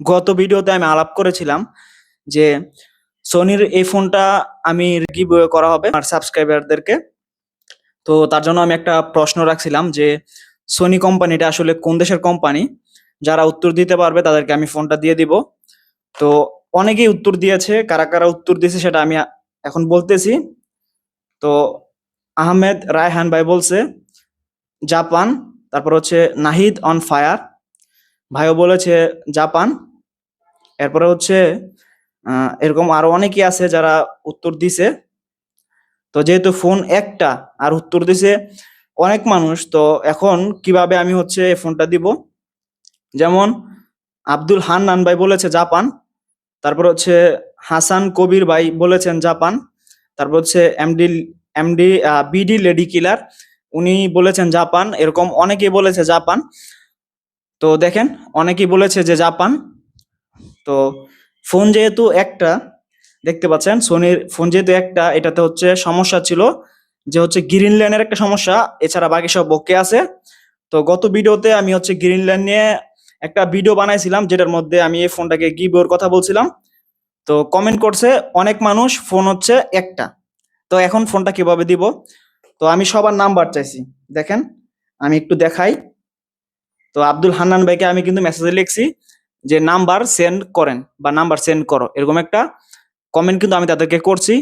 গত ভিডিওতে আমি আলাপ করেছিলাম যে সোনির এই ফোনটা আমি গিভ করা হবে আমার সাবস্ক্রাইবারদেরকে তো তার জন্য আমি একটা প্রশ্ন রাখছিলাম যে সোনি কোম্পানিটা আসলে কোন দেশের কোম্পানি? যারা উত্তর দিতে পারবে তাদেরকে আমি ফোনটা দিয়ে দিব। তো অনেকেই উত্তর দিয়েছে, কারা কারা উত্তর দিয়েছে সেটা আমি এখন বলতেছি। তো আহমেদ রায়হান ভাই বলছে, জাপান। তারপর হচ্ছে নাহিদ অন ফায়ার। ভাইও বলেছে, জাপান। এরপরে হচ্ছে এরকম আরও অনেকেই আছে যারা উত্তর দিছে। তো যেহেতু ফোন একটা আর উত্তর দিছে অনেক মানুষ, তো এখন কীভাবে আমি হচ্ছে এই ফোনটা দিব? যেমন আব্দুল হান্নান ভাই বলেছে জাপান, তারপর হচ্ছে হাসান কবির ভাই বলেছেন জাপান, তারপর হচ্ছে MD MD BD lady killer, উনি বলেছেন জাপান, এরকম অনেকেই বলেছে জাপান। তো দেখেন, অনেকেই বলেছে যে জাপান। তো ফোন যেহেতু একটা, দেখতে পাচ্ছেন? সোনির ফোন যেহেতু একটা, এটাতে হচ্ছে সমস্যা ছিল যে হচ্ছে গ্রিন ল্যান্ডের একটা সমস্যা, এছাড়া বাকি সব বকে আছে। তো গত ভিডিওতে আমি হচ্ছে গ্রিন ল্যান্ড নিয়ে একটা ভিডিও বানাইছিলাম, যেটার মধ্যে আমি এই ফোনটাকে গিভের কথা বলছিলাম। তো কমেন্ট করছে, অনেক মানুষ, ফোন হচ্ছে একটা। তো এখন ফোনটা কীভাবে দিব? তো আমি সবার নাম্বার চাইছি, দেখেন? আমি একটু দেখাই। তো আব্দুল হান্নান ভাইকে আমি কিন্তু মেসেজে লিখছি। যে নাম্বার সেন্ড করেন বা নাম্বার সেন্ড করো, এরকম একটা কমেন্ট কিন্তু আমি তাদেরকে করছি।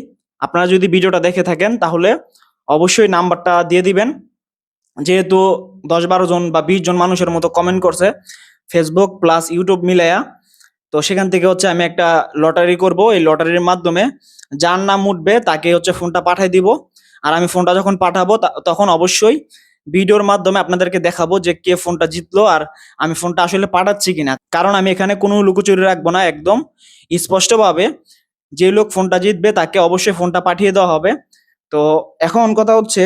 আপনারা যদি ভিডিওটা দেখে থাকেন, তাহলে অবশ্যই নাম্বারটা দিয়ে দিবেন। যেহেতু দশ বারো জন বা বিশ জন মানুষের মতো কমেন্ট করছে ফেসবুক প্লাস ইউটিউব মিলাইয়া, তো সেখান থেকে হচ্ছে আমি একটা লটারি করব। এই লটারির মাধ্যমে যার নাম উঠবে তাকে হচ্ছে ফোনটা পাঠিয়ে দিব। আর আমি ফোনটা যখন পাঠাবো তখন অবশ্যই ভিডিওর মাধ্যমে আপনাদেরকে দেখাবো যে কে ফোনটা জিতলো আর আমি ফোনটা আসলে পাঠাচ্ছি কিনা। কারণ আমি এখানে কোনো লুকোচুরি রাখব না, একদম স্পষ্টভাবে যে লোক ফোনটা জিতবে তাকে অবশ্যই ফোনটা পাঠিয়ে দেওয়া হবে। তো এখন কথা হচ্ছে,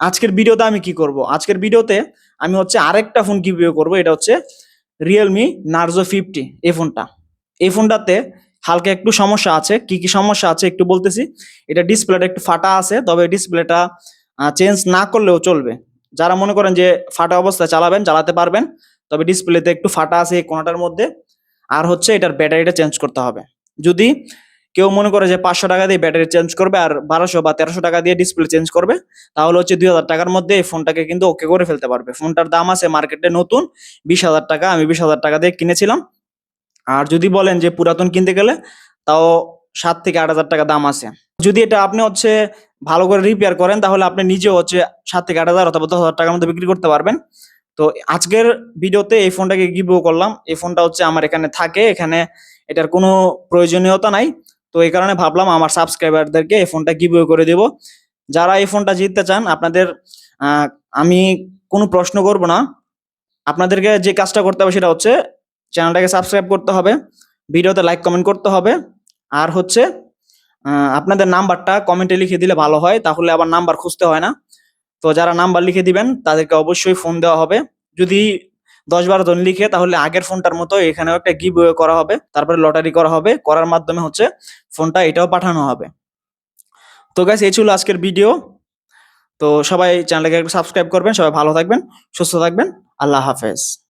আজকের ভিডিওতে আমি কি করব? আজকের ভিডিওতে আমি হচ্ছে আরেকটা ফোন কীভাবে করব? এটা হচ্ছে রিয়েলমি নার্জো ফিফটি এই ফোনটা। এই ফোনটাতে হালকা একটু সমস্যা আছে। কি কি সমস্যা আছে একটু বলতেছি। এটা ডিসপ্লেটা একটু ফাটা আছে, তবে ডিসপ্লেটা চেঞ্জ না করলেও চলবে। যারা মনে করেন যে ফাটা অবস্থায় চালাবেন, চালাতে পারবেন, তবে ডিসপ্লেতে একটু ফাটা আছে এই কোনাটার মধ্যে। আর হচ্ছে এটার ব্যাটারিটা চেঞ্জ করতে হবে। যদি কেউ মনে করে যে পাঁচশো টাকা দিয়ে ব্যাটারি চেঞ্জ করবে আর বারোশো বা তেরোশো টাকা দিয়ে ডিসপ্লে চেঞ্জ করবে, তাহলে হচ্ছে দুই হাজার টাকার মধ্যে এই ফোনটাকে কিন্তু ওকে করে ফেলতে পারবে। ফোনটার দাম আছে মার্কেটে নতুন, বিশ হাজার টাকা, আমি বিশ হাজার টাকা দিয়ে কিনেছিলাম। আর যদি বলেন যে পুরাতন কিনতে গেলে, তাও সাত থেকে আট হাজার টাকা দাম আছে। যদি এটা আপনি হচ্ছে ভালো করে রিপেয়ার করেন, তাহলে আপনি নিজেও হচ্ছে সাত থেকে আট হাজার অথবা দশ হাজার টাকার মধ্যে বিক্রি করতে পারবেন। তো আজকের ভিডিওতে এই ফোনটাকে গিভও করলাম। এই ফোনটা হচ্ছে আমার এখানে থাকে, এখানে এটার কোনো প্রয়োজনীয়তা নাই। তো এই কারণে ভাবলাম আমার সাবস্ক্রাইবারদেরকে এই ফোনটা গিভও করে দেব। যারা এই ফোনটা জিততে চান, আপনাদের আমি কোনো প্রশ্ন করব না। আপনাদেরকে যে কাজটা করতে হবে সেটা হচ্ছে চ্যানেলটাকে সাবস্ক্রাইব করতে হবে, ভিডিওতে লাইক কমেন্ট করতে হবে। আর হচ্ছে আপনাদের নাম্বারটা কমেন্টে লিখে দিলে ভালো হয়, তাহলে আবার নাম্বার খুঁজতে হয় না। তো যারা নাম্বার লিখে দিবেন, তাদেরকে অবশ্যই ফোন দেওয়া হবে। যদি দশ বারো জন লিখে, তাহলে আগের ফোনটার মতো এখানেও একটা গিভ করা হবে। তারপরে লটারি করা হবে। করার মাধ্যমে হচ্ছে ফোনটা এটাও পাঠানো হবে। তো গাইস এই ছিল আজকের ভিডিও তো সবাই চ্যানেলটাকে সাবস্ক্রাইব করবেন, সবাই ভালো থাকবেন, সুস্থ থাকবেন। আল্লাহ হাফেজ।